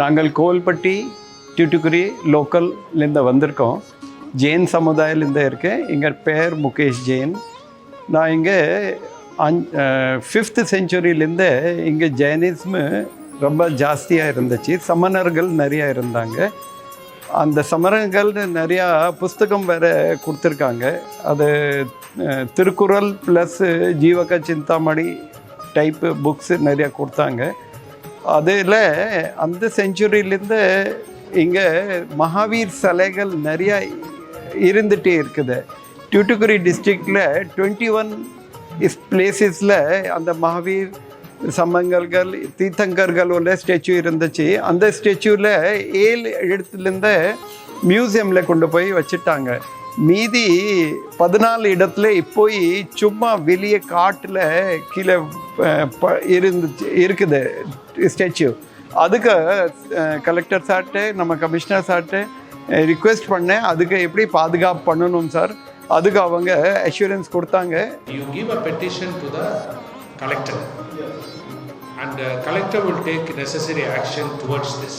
நாங்கள் கோவில்பட்டி டியூட்டுக்குரி லோக்கல்லேருந்து வந்திருக்கோம். ஜெயின் சமுதாயிலேருந்து இருக்கேன். எங்கள் பேர் முகேஷ் ஜெயின். நான் இங்கே அஞ் ஃபிஃப்த் செஞ்சுரியிலேருந்து இங்கே ஜெயினிஸ்மு ரொம்ப ஜாஸ்தியாக இருந்துச்சு. சமணர்கள் நிறையா இருந்தாங்க. அந்த சமரங்கள்னு நிறையா புஸ்தகம் வேறு கொடுத்துருக்காங்க. அது Thirukkural plus Jeevaka Chintamani type books நிறையா கொடுத்தாங்க. அதில் அந்த செஞ்சுரியிலேருந்து இங்கே மகாவீர் சிலைகள் நிறையா இருந்துகிட்டே இருக்குது. டியூட்டுக்குரி டிஸ்ட்ரிக்டில் டுவெண்ட்டி ஒன் இஸ் பிளேசஸில் அந்த மகாவீர் சம்மங்கல்கள் தீர்த்தங்கர்கள் உள்ள ஸ்டேச்சு இருந்துச்சு. அந்த ஸ்டேச்சுவில் ஏழு இடத்துலேருந்து மியூசியமில் கொண்டு போய் வச்சுட்டாங்க. மீதி பதினாலு இடத்துல போய் சும்மா வெளியே காட்டில் கீழே ப- இருந்துச்சு இருக்குது ஸ்டேச்சு அதுக்கு கலெக்டர் சார்ட்டு நம்ம கமிஷனர் சார்ட்டு ரிக்வெஸ்ட் பண்ணேன். அதுக்கு எப்படி பாதுகாப்பு பண்ணணும் சார் அதுக்கு அவங்க அஷூரன்ஸ் கொடுத்தாங்க. Collector. And uh, collector will take necessary action towards this.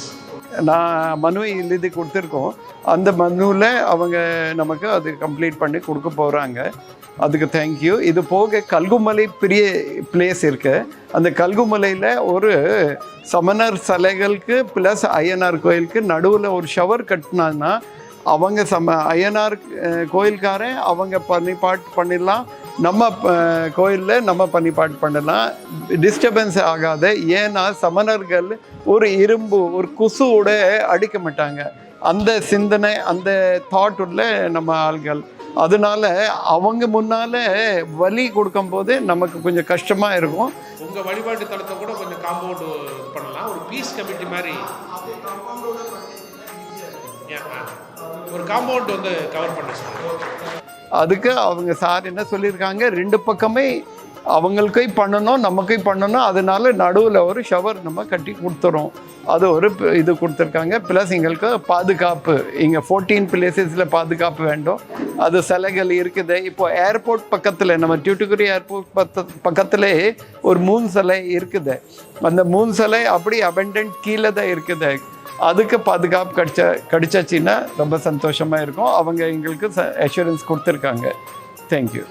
நான் மனு எழுதி கொடுத்துருக்கோம். அந்த மனுவில் அவங்க நமக்கு அது கம்ப்ளீட் பண்ணி கொடுக்க போகிறாங்க அதுக்கு தேங்க்யூ இது போக கல்குமலை பெரிய பிளேஸ் இருக்கு. அந்த கல்குமலையில் ஒரு சமணர் சிலைகளுக்கு ப்ளஸ் ஐயனார் கோயிலுக்கு நடுவில் ஒரு ஷவர் கட்டினாங்கன்னா அவங்க சம ஐயனார் கோயில்காரன் அவங்க பாட்டு பண்ணிடலாம். நம்ம கோயிலில் நம்ம பணிப்பாட்டு பண்ணலாம். டிஸ்டர்பன்ஸ் ஆகாது ஏன்னா சமணர்கள் ஒரு இரும்பு ஒரு குசுவோட அடிக்க மாட்டாங்க. அந்த சிந்தனை அந்த தாட் உள்ள நம்ம ஆள்கள். அதனால அவங்க முன்னால வலி கொடுக்கும்போது நமக்கு கொஞ்சம் கஷ்டமா இருக்கும். உங்க வழிபாட்டு தளத்தை கூட கொஞ்சம் காம்பவுண்ட் பண்ணலாம். ஒரு பீஸ் கமிட்டி மாதிரி. ஒரு காம்பவுண்ட் வந்து கவர் பண்ண சொல்லுங்க. அதுக்கு அவங்க சார் என்ன சொல்லியிருக்காங்க? ரெண்டு பக்கமே அவங்களுக்கே பண்ணணும் நமக்கே பண்ணணும். அதனால நடுவில் ஒரு ஷவர் நம்ம கட்டி கொடுத்துறோம். அது ஒரு இது கொடுத்துருக்காங்க. ப்ளஸ் எங்களுக்கு பாதுகாப்பு. இங்கே ஃபோர்டீன் பிளேசஸில் பாதுகாப்பு வேண்டும். அது சிலைகள் இருக்குது. இப்போ ஏர்போர்ட் பக்கத்தில் நம்ம டியூட்டுக்குரி ஏர்போர்ட் பத்த பக்கத்தில் ஒரு மூணு சிலை இருக்குது. அந்த மூணு சிலை அப்படி அபெண்டன்ட் கீழே தான் இருக்குது. அதுக்கு பாதுகாப்பு கடிச்ச கடிச்சாச்சின்னா ரொம்ப சந்தோஷமாக இருக்கும். அவங்க எங்களுக்கு அஷூரன்ஸ் கொடுத்துருக்காங்க. தேங்க்யூ